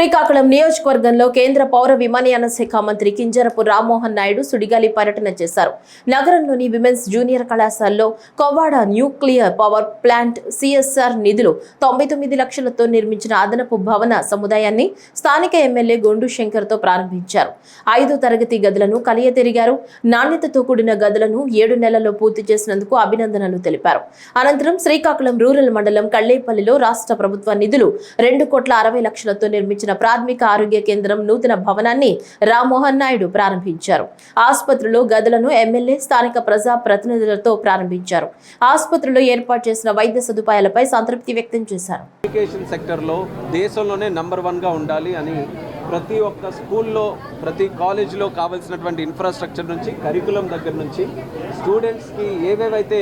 శ్రీకాకుళం నియోజకవర్గంలో కేంద్ర పౌర విమానయాన శాఖ మంత్రి కింజరపు రామ్మోహన్ నాయుడు సుడిగాలి పర్యటన చేశారు. నగరంలోని విమెన్స్ జూనియర్ కళాశాలలో Kovvada nuclear power plant CSR నిధులు తొంభై తొమ్మిది లక్షలతో నిర్మించిన అదనపు భవన సముదాయాన్ని స్థానిక ఎమ్మెల్యే గొండు శంకర్తో ప్రారంభించారు. ఐదో తరగతి గదులను కలియతిరిగారు. నాణ్యతతో కూడిన గదులను ఏడు నెలల్లో పూర్తి చేసినందుకు అభినందనలు తెలిపారు. అనంతరం శ్రీకాకుళం రూరల్ మండలం కళ్ళేపల్లిలో రాష్ట్ర ప్రభుత్వ నిధులు రెండు కోట్ల అరవై లక్షలతో నిర్మించిన ప్రాథమిక ఆరోగ్య కేంద్రం నూతన భవనాన్ని రామ్మోహన్ నాయుడు ప్రారంభించారు. ఆసుపత్రిలో గదులను ఎమ్మెల్యే స్థానిక ప్రజా ప్రతినిధులతో ప్రారంభించారు. ఆసుపత్రిలో ఏర్పాటు చేసిన వైద్య సదుపాయాలపై సంతృప్తి వ్యక్తం చేశారు. ఎడ్యుకేషన్ సెక్టర్లో దేశంలోనే నంబర్ వన్గా ఉండాలి అని ప్రతి ఒక్క స్కూల్లో ప్రతి కాలేజీలో కావాల్సినటువంటి ఇన్ఫ్రాస్ట్రక్చర్ నుంచి కరికులం దగ్గర నుంచి స్టూడెంట్స్కి ఏవేవైతే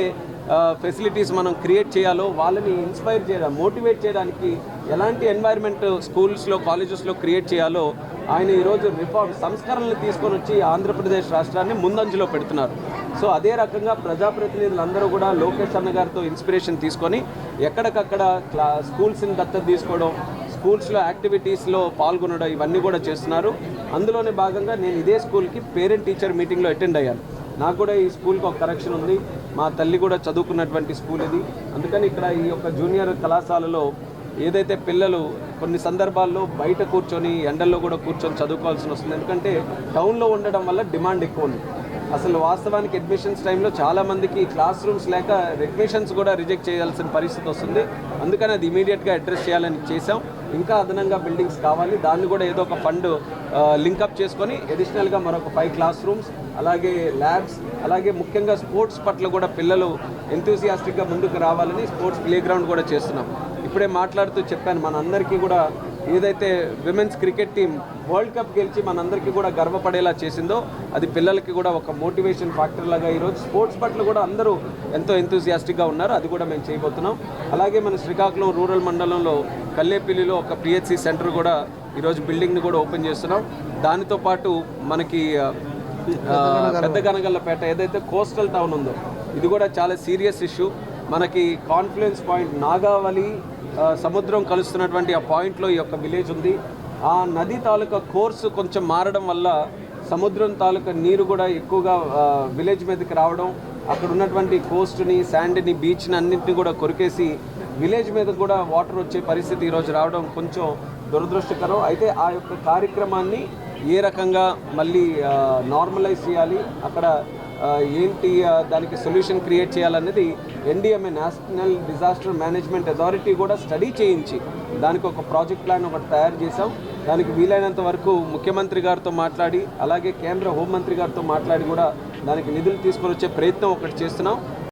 ఫెసిలిటీస్ మనం క్రియేట్ చేయాలో వాళ్ళని ఇన్స్పైర్ చేయడం మోటివేట్ చేయడానికి ఎలాంటి ఎన్వైర్న్మెంట్ స్కూల్స్లో కాలేజెస్లో క్రియేట్ చేయాలో ఆయన ఈరోజు రిఫార్మ్ సంస్కరణలు తీసుకొని వచ్చి ఆంధ్రప్రదేశ్ రాష్ట్రాన్ని ముందంజలో పెడుతున్నారు. సో అదే రకంగా ప్రజాప్రతినిధులందరూ కూడా లోకేష్ అన్న గారితో ఇన్స్పిరేషన్ తీసుకొని ఎక్కడికక్కడ క్లా స్కూల్స్ని దత్తత తీసుకోవడం స్కూల్స్లో యాక్టివిటీస్లో పాల్గొనడం ఇవన్నీ కూడా చేస్తున్నారు. అందులోనే భాగంగా నేను ఇదే స్కూల్కి పేరెంట్ టీచర్ మీటింగ్లో అటెండ్ అయ్యాను. నాకు కూడా ఈ స్కూల్కి ఒక కరెక్షన్ ఉంది. మా తల్లి కూడా చదువుకున్నటువంటి స్కూల్ ఇది. అందుకని ఇక్కడ ఈ యొక్క జూనియర్ కళాశాలలో ఏదైతే పిల్లలు కొన్ని సందర్భాల్లో బయట కూర్చొని ఎండల్లో కూడా కూర్చొని చదువుకోవాల్సి వస్తుంది. ఎందుకంటే టౌన్లో ఉండడం వల్ల డిమాండ్ ఎక్కువ ఉంది. అసలు వాస్తవానికి అడ్మిషన్స్ టైంలో చాలామందికి క్లాస్ రూమ్స్ లేక అడ్మిషన్స్ కూడా రిజెక్ట్ చేయాల్సిన పరిస్థితి వస్తుంది. అందుకని అది ఇమీడియట్గా అడ్రస్ చేయాలని చేసాం ఇంకా అదనంగా బిల్డింగ్స్ కావాలి. దాన్ని కూడా ఏదో ఒక ఫండ్ లింకప్ చేసుకొని అడిషనల్గా మరొక ఫైవ్ క్లాస్ రూమ్స్ అలాగే ల్యాబ్స్ అలాగే ముఖ్యంగా స్పోర్ట్స్ పట్ల కూడా పిల్లలు ఎంతూసియాస్టిక్గా ముందుకు రావాలని స్పోర్ట్స్ ప్లే గ్రౌండ్ కూడా చేస్తున్నాం. ఇప్పుడే మాట్లాడుతూ చెప్పాను మనందరికీ కూడా ఏదైతే women's cricket team world cup గెలిచి మనందరికీ కూడా గర్వపడేలా చేసిందో అది పిల్లలకి కూడా ఒక మోటివేషన్ ఫ్యాక్టర్ లాగా ఈరోజు స్పోర్ట్స్ పట్ల కూడా అందరూ ఎంతో ఎంతూసియాస్టిక్గా ఉన్నారు అది కూడా మేము చేయబోతున్నాం. అలాగే మన శ్రీకాకుళం రూరల్ మండలంలో కల్లేపల్లిలో ఒక పిహెచ్సి సెంటర్ కూడా ఈరోజు బిల్డింగ్ని కూడా ఓపెన్ చేస్తున్నాం. దానితో పాటు మనకి పెద్ద గనగల్లపేట ఏదైతే కోస్టల్ టౌన్ ఉందో ఇది కూడా చాలా సీరియస్ ఇష్యూ. మనకి కాన్ఫ్లుయెన్స్ పాయింట్ నాగావళి సముద్రం కలుస్తున్నటువంటి ఆ పాయింట్లో ఈ యొక్క విలేజ్ ఉంది. ఆ నది తాలూకా కోర్సు కొంచెం మారడం వల్ల సముద్రం తాలూకా నీరు కూడా ఎక్కువగా విలేజ్ మీదకి రావడం అక్కడ ఉన్నటువంటి కోస్ట్ని శాండ్ని బీచ్ని అన్నింటినీ కూడా కొరికేసి విలేజ్ మీద కూడా వాటర్ వచ్చే పరిస్థితి ఈరోజు రావడం కొంచెం దురదృష్టకరం. అయితే ఆ యొక్క కార్యక్రమాన్ని ఏ రకంగా మళ్ళీ నార్మలైజ్ చేయాలి అక్కడ ఏంటి దానికి సొల్యూషన్ క్రియేట్ చేయాలనేది NDMA national disaster management authority కూడా స్టడీ చేయించి దానికి ఒక ప్రాజెక్ట్ ప్లాన్ ఒకటి తయారు చేసాం దానికి వీలైనంత వరకు ముఖ్యమంత్రి గారితో మాట్లాడి అలాగే కేంద్ర హోంమంత్రి గారితో మాట్లాడి కూడా దానికి నిధులు తీసుకొని వచ్చే ప్రయత్నం ఒకటి చేస్తున్నాం.